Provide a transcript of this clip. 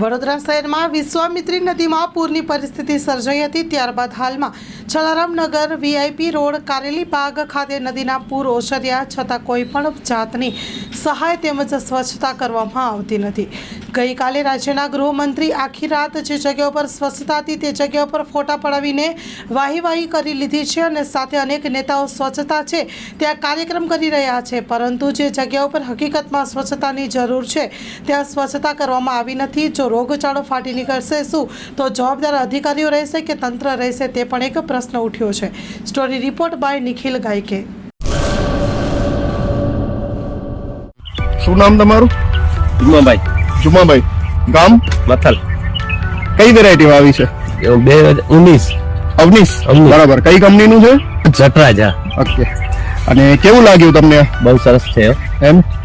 વડોદરા શહેરમાં વિશ્વામિત્રી નદીમાં પૂરની પરિસ્થિતિ સર્જાઈ હતી. ત્યારબાદ હાલમાં છલારામનગર વીઆઈપી રોડ કારેલી બાગ ખાતે નદીના પૂર ઓસર્યા છતાં કોઈ પણ જાતની સહાય તેમજ સ્વચ્છતા કરવામાં આવતી નથી. ગઈકાલે રાજ્યના ગૃહમંત્રી આખી રાત જે જગ્યા ઉપર સ્વચ્છતા હતી તે જગ્યા ઉપર ફોટા પડાવીને વાહી વાહી કરી લીધી છે અને સાથે અનેક નેતાઓ સ્વચ્છતા છે ત્યાં કાર્યક્રમ કરી રહ્યા છે. પરંતુ જે જગ્યા ઉપર હકીકતમાં સ્વચ્છતાની જરૂર છે ત્યાં સ્વચ્છતા કરવામાં આવી નથી. જો રોગચાળો ફાટી નીકળશે શું તો જવાબદાર અધિકારીઓ રહેશે કે તંત્ર રહેશે તે પણ એક પ્રશ્ન ઉઠ્યો છે. સ્ટોરી રિપોર્ટ બાય નિખિલ ગાયકે. શું નામ તમારું? જુમાભાઈ જુમાભાઈ ગામ? વથલ કઈ વેરાયટી આવી છે? બે હજાર ઉન્નીસ અવનીશ. બરાબર. કઈ કંપનીનું છે? જટરાજા. ઓકે. અને કેવું લાગ્યું તમને? બહુ સરસ છે એમ?